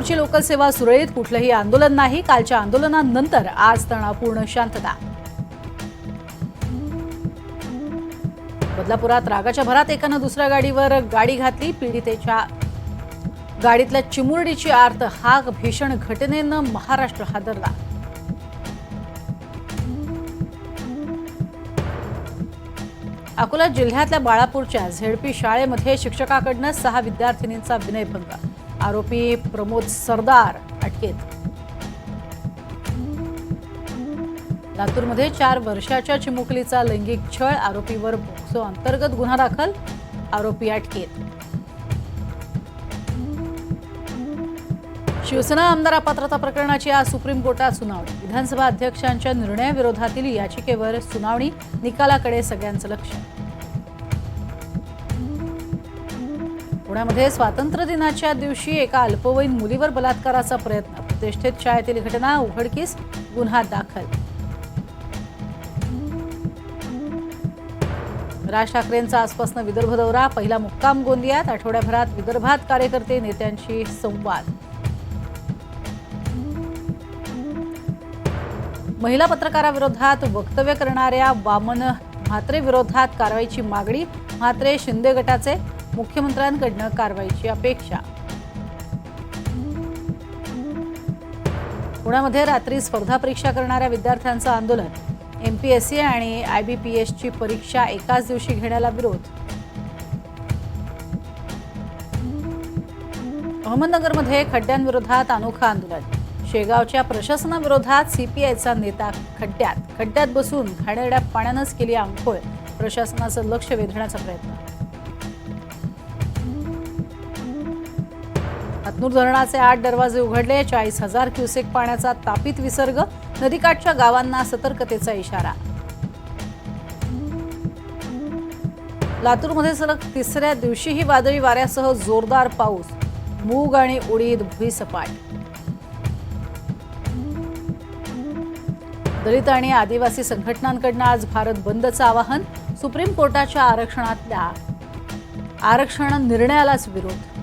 ची लोकल सेवा सुरळीत कुठलंही आंदोलन नाही. कालच्या आंदोलनानंतर आज तणावपूर्ण शांतता. बदलापुरात रागाच्या भरात एकानं दुसऱ्या गाडीवर गाडी घातली. पीडितेच्या गाडीतल्या चिमुरडीची आर्त हाक भीषण घटनेनं महाराष्ट्र हादरला. अकोला जिल्ह्यातल्या बाळापूरच्या झेडपी शाळेमध्ये शिक्षकाकडनं सहा विद्यार्थिनींचा विनयभंग. आरोपी प्रमोद सरदार अटकेत. लातूरमध्ये चार वर्षाच्या चिमुकलीचा लैंगिक छळ आरोपीवर पोक्सो अंतर्गत गुन्हा दाखल आरोपी अटकेत. शिवसेना आमदार अपात्रता प्रकरणाची आज सुप्रीम कोर्टात सुनावणी. विधानसभा अध्यक्षांच्या निर्णयाविरोधातील याचिकेवर सुनावणी निकालाकडे सगळ्यांचं लक्ष. पुण्यामध्ये स्वातंत्र्य दिनाच्या दिवशी एका अल्पवयीन मुलीवर बलात्काराचा प्रयत्न. प्रतिष्ठित शाळेतील घटना उघडकीस गुन्हा दाखल. राज ठाकरेंचा आजपासून विदर्भ दौरा पहिला मुक्काम गोंदियात आठवड्याभरात विदर्भात कार्यकर्ते नेत्यांशी संवाद. महिला पत्रकाराविरोधात वक्तव्य करणाऱ्या वामन म्हात्रे विरोधात कारवाईची मागणी म्हात्रे शिंदे गटाचे मुख्यमंत्र्यांकडनं कारवाईची अपेक्षा. पुण्यामध्ये रात्री स्पर्धा परीक्षा करणाऱ्या विद्यार्थ्यांचं आंदोलन. एम पी एस सी आणि आय बी पी एसची परीक्षा एकाच दिवशी घेण्याला विरोध. अहमदनगरमध्ये खड्ड्यांविरोधात अनोखं आंदोलन. शेगावच्या प्रशासनाविरोधात सीपीआयचा नेता खड्ड्यात खड्ड्यात बसून घाणेरड्या पाण्यानंच केली आंघोळ. प्रशासनाचं लक्ष वेधण्याचा प्रयत्न. हतनूर धरणाचे आठ दरवाजे उघडले चाळीस हजार क्युसेक पाण्याचा तापित विसर्ग नदीकाठच्या गावांना सतर्कतेचा इशारा. लातूरमध्ये सलग तिसऱ्या दिवशीही वादळी वाऱ्यासह जोरदार पाऊस मूग आणि उडीद भुईसपाट दलित आणि आदिवासी संघटनांकडनं आज भारत बंदचं आवाहन सुप्रीम कोर्टाच्या आरक्षणातल्या आरक्षण निर्णयालाच विरोध.